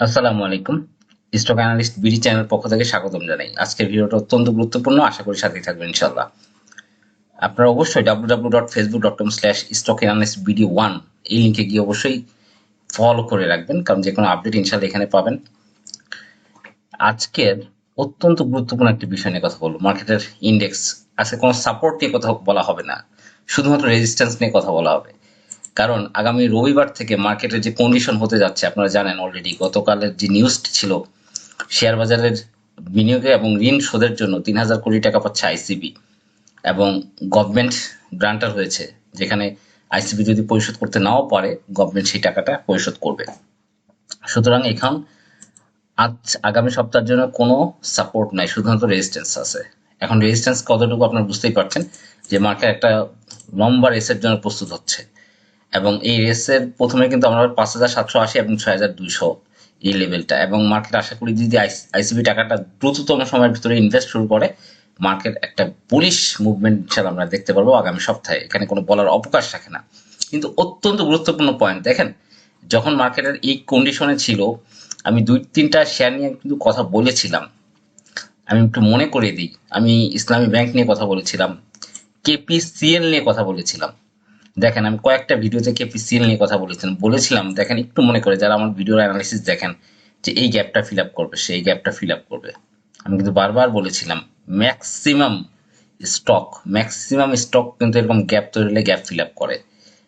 আসসালামু আলাইকুম। Stock analyst BD channel পক্ষ থেকে স্বাগতম জানাই। আজকের ভিডিওটা অত্যন্ত গুরুত্বপূর্ণ, আশা করি সাথেই থাকবেন ইনশাল্লাহ আপনারা অবশ্যই W W dot Facebook dot com slash stock analyst BD one এই লিঙ্কে গিয়ে অবশ্যই ফলো করে রাখবেন, কারণ যে কোনো আপডেট ইনশাল্লাহ এখানে পাবেন। আজকের অত্যন্ত গুরুত্বপূর্ণ একটি বিষয় নিয়ে কথা বলব। মার্কেটের ইন্ডেক্স আজকে কোনো সাপোর্ট নিয়ে কথা বলা হবে না। শুধুমাত্র রেজিস্ট্যান্স নিয়ে কথা বলা হবে। কারণ আগামী রবিবার থেকে মার্কেটের যে কন্ডিশন হতে যাচ্ছে, আপনারা জানেন অলরেডি গতকালের যে নিউজ ছিল শেয়ার বাজারের বিনিয়োগে এবং ঋণ শোধের জন্য তিন হাজার কোটি টাকা পাচ্ছে আইসিবি এবং গভর্নমেন্ট গ্রান্টার হয়েছে, যেখানে আইসিবি যদি পরিশোধ করতে নাও পারে গভর্নমেন্ট সেই টাকাটা পরিশোধ করবে। সুতরাং এখন আজ আগামী সপ্তাহের জন্য কোনো সাপোর্ট নাই, শুধুমাত্র রেজিস্ট্যান্স আছে। এখন রেজিস্ট্যান্স কতটুকু আপনারা বুঝতেই পারছেন যে মার্কেট একটা লম্বা রেসের জন্য প্রস্তুত হচ্ছে। এবং এই রেসের প্রথমে কিন্তু আমরা পাঁচ হাজার সাতশো আশি এবং ছয় হাজার দুইশো এই লেভেলটা এবং মার্কেট আশা করি যদি আইসিবি টাকাটা দ্রুততম সময়ের ভিতরে ইনভেস্ট শুরু করে মার্কেট একটা পুলিশ মুভমেন্ট ইনশাল্লাহ আমরা দেখতে পারব আগামী সপ্তাহে। এখানে কোনো বলার অবকাশ রাখে না। কিন্তু অত্যন্ত গুরুত্বপূর্ণ পয়েন্ট দেখেন, যখন মার্কেটের এই কন্ডিশনে ছিল, আমি দুই, তিনটা শেয়ার নিয়ে কিন্তু কথা বলেছিলাম। আমি একটু মনে করে দিই। আমি ইসলামী ব্যাংক নিয়ে কথা বলেছিলাম কেপিসিএল নিয়ে কথা বলেছিলাম। দেখেন, আমি কয়েকটা ভিডিও ভিডিওতে কেপিসিএল নিয়ে কথা বলেছিলাম। বলেছিলাম, দেখেন, একটু মনে করে, যারা আমার ভিডিওর অ্যানালিসিস দেখেন, যে এই গ্যাপটা ফিল আপ করবে, সেই গ্যাপটা ফিল আপ করবে। আমি কিন্তু বারবার বলেছিলাম ম্যাক্সিমাম স্টক ম্যাক্সিমাম স্টক কিন্তু এরকম গ্যাপ তৈরি হলে গ্যাপ ফিল আপ করে।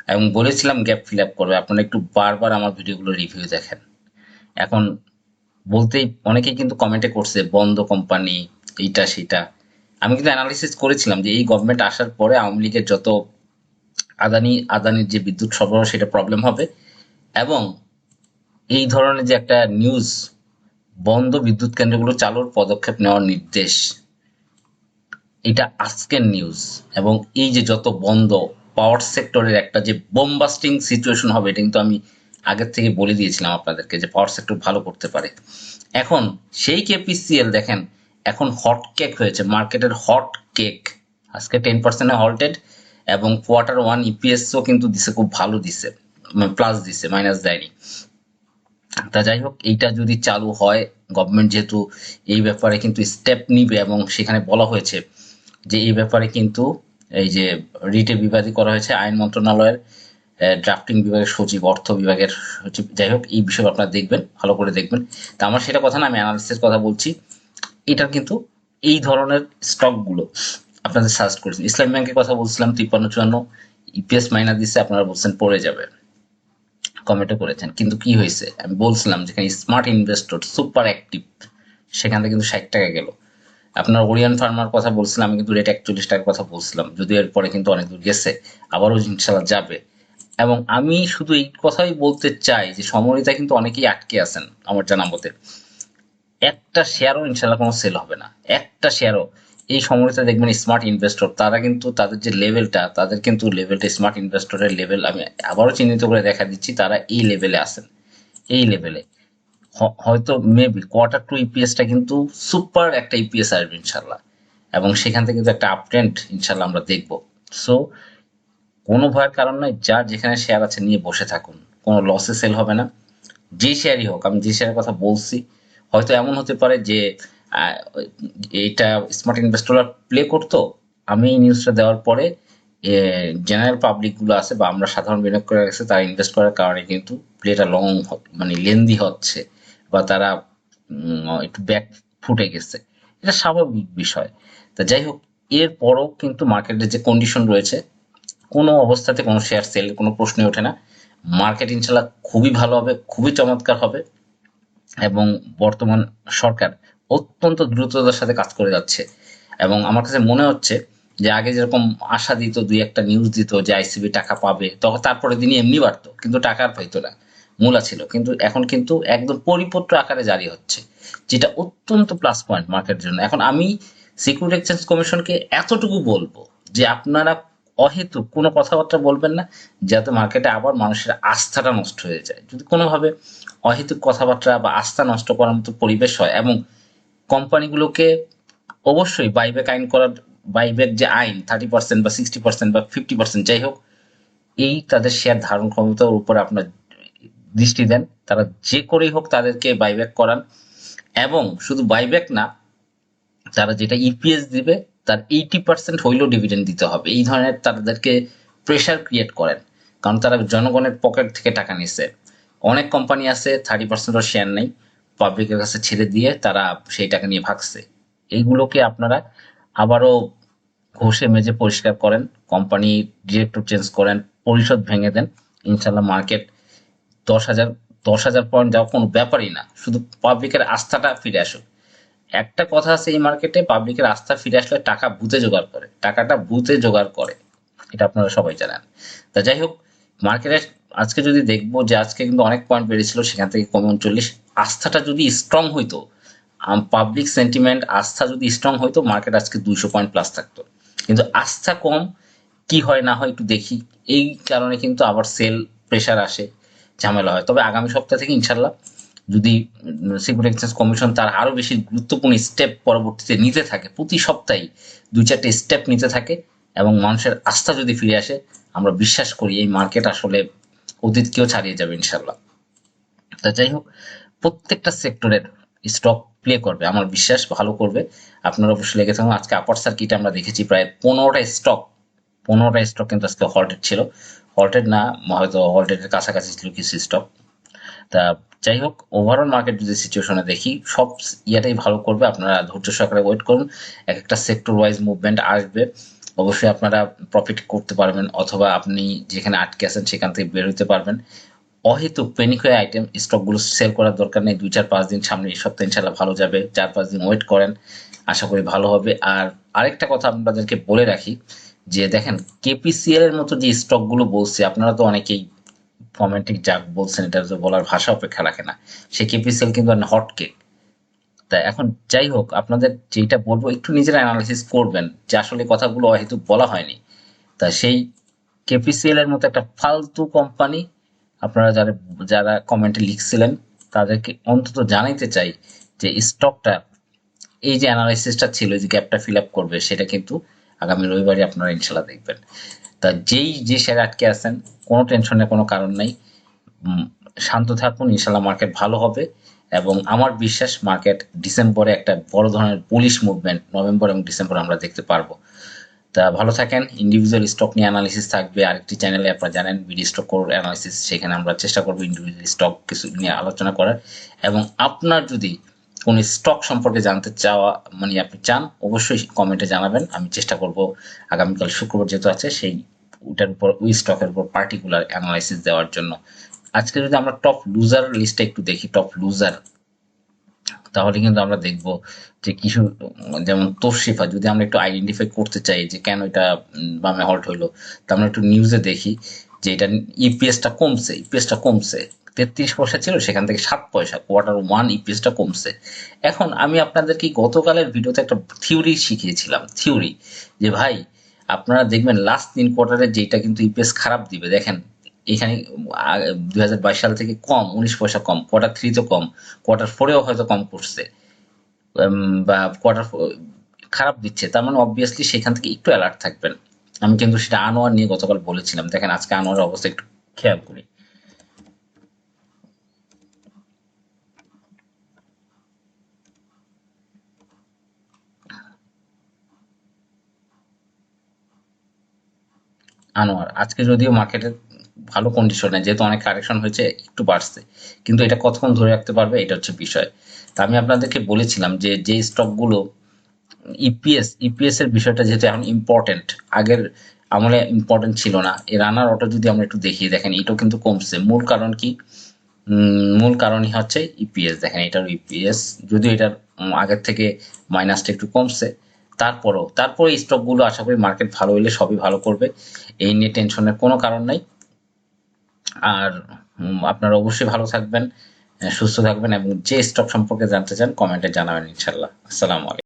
এবং বলেছিলাম গ্যাপ ফিল আপ করবে, আপনারা একটু বারবার আমার ভিডিওগুলো রিভিউ দেখেন। এখন বলতেই, অনেকেই কিন্তু কমেন্টে করছে, বন্ধ কোম্পানি এইটা, সেটা। আমি কিন্তু অ্যানালিসিস করেছিলাম যে এই গভর্নমেন্ট আসার পরে আওয়ামী লীগের যত আদানি, আদানির যে বিদ্যুৎ সরবরাহ, সেটা প্রবলেম হবে। এবং এই ধরনের যে একটা নিউজ বন্ধ বিদ্যুৎ কেন্দ্রগুলো চালুর পদক্ষেপ নেওয়ার নির্দেশ, এটা আজকের নিউজ এবং এই যে যত বন্ধ পাওয়ার সেক্টরের একটা যে বোমবাস্টিং সিচুয়েশন হবে, এটা কিন্তু আমি আগের থেকে বলে দিয়েছিলাম আপনাদেরকে যে পাওয়ার সেক্টর ভালো করতে পারে। এখন সেই কেপিসিএল দেখেন, এখন হট কেক হয়েছে মার্কেটের হট কেক আজকে টেন পার্সেন্টে হল্টেড এবং কোয়ার্টার ওয়ান ইপিএসও কিন্তু দিছে, খুব ভালো দিছে প্লাস দিছে মাইনাস দেয়নি। তা যাই হোক, এইটা যদি চালু হয় গভর্নমেন্ট যেহেতু এই ব্যাপারে কিন্তু স্টেপ নিবে এবং সেখানে বলা হয়েছে যে এই ব্যাপারে কিন্তু এই যে রিটে বিবাদী করা হয়েছে, আইন মন্ত্রণালয়ের ড্রাফটিং বিভাগের সচিব, অর্থ বিভাগের সচিব। যাই হোক, এই বিষয়ে আপনারা দেখবেন, ভালো করে দেখবেন। তা আমার সেটা কথা না, আমি অ্যানালিসিসের কথা বলছি। এটার কিন্তু এই ধরনের স্টকগুলো আপনাদের সাজেস্ট করেছেন। ইসলাম ব্যাংকের কথা বলছিলাম, তিপ্পান্ন, চুয়ান্ন ইপিএস মাইনাস দিচ্ছে আপনারা বলছেন পড়ে যাবে। কমেন্টও করেছেন। কিন্তু কি হয়েছে? আমি বলছিলাম যেখানে স্মার্ট ইনভেস্টর সুপার অ্যাক্টিভ সেখান থেকে কিন্তু ষাট টাকা গেল। আপনার ওরিয়ান ফার্মার কথা বলছিলাম, আমি কিন্তু রেট একচল্লিশ টাকার কথা বলছিলাম। যদিও এরপরে কিন্তু অনেক দূর গেছে, আবারও ইনশাল্লাহ যাবে। এবং আমি শুধু এই কথাই বলতে চাই যে সমরিতা কিন্তু অনেকেই আটকে আছেন আমার জানা মতে। একটা শেয়ারও ইনশাল্লাহ কোনো সেল হবে না। একটা শেয়ারও এই সময়টা দেখবেন স্মার্ট ইনভেস্টর তারা কিন্তু তাদের যে লেভেলটা তাদের কিন্তু লেভেলটা স্মার্ট ইনভেস্টরের লেভেল আমি আবারও চিহ্নিত করে দেখা দিচ্ছি, তারা এই লেভেলে আসেন এই লেভেলে হয়তো মেবি কোয়ার্টার টু ইপিএসটা কিন্তু সুপার একটা ইপিএস আসবে ইনশাল্লাহ এবং সেখান থেকে কিন্তু একটা আপট্রেন্ড ইনশাল্লাহ আমরা দেখব। সো কোনো ভয়ের কারণ নয় যার যেখানে শেয়ার আছে নিয়ে বসে থাকুন। কোনো লসে সেল হবে না। যে শেয়ারই হোক, আমি যে শেয়ারের কথা বলছি, হয়তো এমন হতে পারে যে এইটা স্মার্ট ইনভেস্টররা প্লে করতো। আমি এই নিউজটা দেওয়ার পরে জেনারেল পাবলিকগুলো আছে বা আমরা সাধারণ বিনিয়োগ করে গেছে তারা ইনভেস্ট করার কারণে কিন্তু প্লেটা লং মানে লেন্দি হচ্ছে বা তারা একটু ব্যাক ফুটে গেছে। এটা স্বাভাবিক বিষয়। তা যাই হোক, এরপরও কিন্তু মার্কেটের যে কন্ডিশন রয়েছে, কোনো অবস্থাতে কোনো শেয়ার সেল কোনো প্রশ্নই ওঠে না। মার্কেট ইনশাল্লাহ খুবই ভালো হবে, খুবই চমৎকার হবে এবং বর্তমান সরকার অত্যন্ত দ্রুততার সাথে কাজ করে যাচ্ছে। এবং আমার কাছে মনে হচ্ছে যে আগে যেরকম আশা দিত, দুই একটা নিউজ দিত যে আইসিবি টাকা পাবে তখন তারপরে দিনই এমনি বাড়তো, কিন্তু টাকার পাইতো না, মূলা ছিল। কিন্তু এখন কিন্তু একদম পরিপত্র আকারে জারি হচ্ছে, যেটা অত্যন্ত প্লাস পয়েন্ট মার্কেটের জন্য। এখন আমি সিকিউরিটি এক্সচেঞ্জ কমিশনকে এতটুকু বলব যে আপনারা অহেতুক কোনো কথাবার্তা বলবেন না, যাতে মার্কেটে আবার মানুষের আস্থাটা নষ্ট হয়ে যায়। যদি কোনোভাবে অহেতুক কথাবার্তা বা আস্থা নষ্ট করার মতো পরিবেশ হয়, এবং কোম্পানিগুলোকে অবশ্যই বাইব্যাক আইন করার বাইব্যাক যে আইন থার্টি পার্সেন্ট বা সিক্সটি পার্সেন্ট বা ফিফটি পার্সেন্ট যাই হোক, এই তাদের শেয়ার ধারণ ক্ষমতার উপর আপনার দৃষ্টি দেন। তারা যে করেই হোক তাদেরকে বাইব্যাক করান। এবং শুধু বাইব্যাক না, তারা যেটা ইপিএস দিবে, তার এইটি পার্সেন্ট হইলেও ডিভিডেন্ড দিতে হবে। এই ধরনের তাদেরকে প্রেশার ক্রিয়েট করেন। কারণ তারা জনগণের পকেট থেকে টাকা নিচ্ছে অনেক কোম্পানি আছে থার্টি পার্সেন্টও শেয়ার নেই। পাবলিকের কাছে ছেড়ে দিয়ে তারা সেই টাকা নিয়ে ভাগছে। এইগুলোকে আপনারা আবারও ঘষে মেজে পরিষ্কার করেন কোম্পানি ডিরেক্টর চেঞ্জ করেন, পরিষদ ভেঙে দেন ইনশাল্লাহ মার্কেট দশ হাজার দশ হাজার পয়েন্ট যাওয়া কোনো ব্যাপারই না, শুধু পাবলিকের আস্থাটা ফিরে আসুক। একটা কথা আছে এই মার্কেটে পাবলিকের আস্থা ফিরে আসলে টাকা বুঝে জোগাড় করে, টাকাটা বুঝে জোগাড় করে। এটা আপনারা সবাই জানেন। তা যাই হোক মার্কেটে আজকে যদি দেখব যে আজকে কিন্তু অনেক পয়েন্ট বেড়েছিল, সেখান থেকে কমে উনচল্লিশ। আস্থাটা যদি স্ট্রং হইতো পাবলিক সেন্টিমেন্ট আস্থা যদি স্ট্রং হইতো মার্কেট আজকে দুইশো পয়েন্ট প্লাস থাকতো। কিন্তু আস্থা কম, কি হয় না হয় একটু দেখি। এই কারণে কিন্তু আবার সেল প্রেশার আসে, ঝামেলা হয়। তবে আগামী সপ্তাহ থেকে ইনশাল্লাহ যদি সিকিউরিটি এক্সচেঞ্জ কমিশন তার আরও বেশি গুরুত্বপূর্ণ স্টেপ পরবর্তীতে নিতে থাকে, প্রতি সপ্তাহে দুই চারটে স্টেপ নিতে থাকে এবং মানুষের আস্থা যদি ফিরে আসে, আমরা বিশ্বাস করি এই মার্কেট আসলে অতীতকেও ছাড়িয়ে যাবে ইনশাল্লাহ তা যাই হোক, প্রত্যেকটা সেক্টরের স্টক প্লে করবে, আমার বিশ্বাস, ভালো করবে। আপনারা অবশ্যই লেগে থাকুন। আজকে আপার সার্কিট আমরা দেখেছি প্রায় পনেরোটা স্টক পনেরোটা স্টক কিন্তু আজকে হল্টেড ছিল। হল্টেড না, হয়তো হল্টেডের কাছাকাছি ছিল কিছু স্টক তা যাই হোক ওভারঅল মার্কেট যদি সিচুয়েশনে দেখি, সব ইয়াটাই ভালো করবে। আপনারা ধৈর্য সহকারে ওয়েট করুন। এক একটা সেক্টর ওয়াইজ মুভমেন্ট আসবে। অবশ্যই আপনারা প্রফিট করতে পারবেন অথবা আপনি যেখানে আটকে আছেন সেখান থেকে বের হতে পারবেন। অহেতুক পেনিক হয়ে আইটেম স্টকগুলো সেল করার দরকার নেই। দুই, চার, পাঁচ দিন সামনে এই সপ্তাহে ইনশাল্লাহ ভালো যাবে। চার, পাঁচ দিন ওয়েট করেন। আশা করি ভালো হবে। আর আরেকটা কথা আপনাদেরকে বলে রাখি যে দেখেন কেপিসিএল এর মতো যে স্টকগুলো বলছে, আপনারা তো অনেকেই কমেন্টে যা বলছেন এটা তো বলার ভাষা অপেক্ষা রাখে না। সে কেপিসিএল কিন্তু হট কেক তা এখন যাই হোক, আপনাদের যেটা বলব, একটু নিজেরা অ্যানালাইসিস করবেন যে আসলে কথাগুলো হয়তো বলা হয়নি। তা সেই কেপিসিএল এর মতো একটা ফালতু কোম্পানি আপনারা যারা যারা কমেন্টে লিখছিলেন, তাদেরকে অন্তত জানাইতে চাই যে স্টকটা এই যে অ্যানালাইসিসটা ছিল যে গ্যাপটা ফিল আপ করবে, সেটা কিন্তু আগামী রবিবারে আপনারা ইনশাল্লাহ দেখবেন। তা যেই, যে শেয়ার আটকে আছেন, কোনো টেনশনের কোনো কারণ নাই। শান্ত থাকুন ইনশাল্লাহ মার্কেট ভালো হবে। এবং আমার বিশ্বাস মার্কেট ডিসেম্বরে একটা বড় ধরনের পুলিশ মুভমেন্ট নভেম্বর এবং ডিসেম্বর আমরা দেখতে পারব। তা ভালো থাকেন ইন্ডিভিজুয়াল স্টক নিয়ে অ্যানালিসিস থাকবে, আরেকটি চ্যানেলে আপনারা জানেন বিডি স্টক কোর অ্যানালিসিস সেখানে আমরা চেষ্টা করব ইন্ডিভিজুয়াল স্টক কিছু নিয়ে আলোচনা করার। এবং আপনার যদি কোনো স্টক সম্পর্কে জানতে চাওয়া মানে আপনি চান, অবশ্যই কমেন্টে জানাবেন। আমি চেষ্টা করব, আগামীকাল শুক্রবার যেহেতু আছে, সেই ওটার উপর, ওই স্টকের উপর পার্টিকুলার অ্যানালাইসিস দেওয়ার জন্য। আজকে যদি আমরা টপ লুজার লিস্টটা একটু দেখি টপ লুজার তাহলে কিন্তু আমরা দেখব যে কিছু যেমন তোশিফা যদি আমরা একটু আইডেন্টিফাই করতে চাই যে কেন এটা বামে হল্ট হইল তা আমরা একটু নিউজে দেখি যে এটা ইপিএসটা কমছে ইপিএসটা কমছে। তেত্রিশ পয়সা ছিল, সেখান থেকে সাত পয়সা কোয়ার্টার ওয়ান ইপিএসটা কমছে। এখন আমি আপনাদেরকে গতকালের ভিডিওতে একটা থিওরি শিখিয়েছিলাম থিওরি যে ভাই, আপনারা দেখবেন লাস্ট তিন কোয়ার্টারে যেটা কিন্তু ইপিএস খারাপ দিবে, দেখেন এখানে দুই হাজার বাইশ সাল থেকে কম, উনিশ পয়সা কম কোয়ার্টার থ্রিতে কম কোয়ার্টার ফোরেও হয়তো কম করছে। বা কোয়ার্টার খারাপ দিচ্ছে, তার মানে অবভিয়াসলি সেখান থেকে একটু অ্যালার্ট থাকবেন। আমি কিন্তু সেটা আনোয়ার নিয়ে গতকাল বলেছিলাম, দেখেন আজকে আনোয়ারের অবস্থা একটু খেয়াল করি। আনোয়ার, আজকে যদিও মার্কেটের ভালো কন্ডিশনে যেহেতু অনেক কারেকশন হয়েছে, একটু বাড়ছে। কিন্তু এটা কতক্ষণ ধরে রাখতে পারবে, এটা হচ্ছে বিষয়। তা আমি আপনাদেরকে বলেছিলাম যে যে স্টকগুলো ইপিএস ইপিএস এর বিষয়টা যেহেতু এখন ইম্পর্টেন্ট আগের আমলে ইম্পর্টেন্ট ছিল না এই রানার অটো যদি আমরা একটু দেখি দেখেন, এটাও কিন্তু কমছে। মূল কারণ কি? মূল কারণই হচ্ছে ইপিএস দেখেন, এটার ইপিএস যদিও এটার আগের থেকে মাইনাসটা একটু কমছে, তারপরও, তারপরে এই স্টকগুলো আশা করি মার্কেট ভালো হলে সবই ভালো করবে। এই নিয়ে টেনশনের কোনো কারণ নাই। আর আপনারা অবশ্যই ভালো থাকবেন, সুস্থ থাকবেন এবং যে স্টক সম্পর্কে জানতে চান কমেন্টে জানাবেন ইনশাল্লাহ আসসালামু আলাইকুম।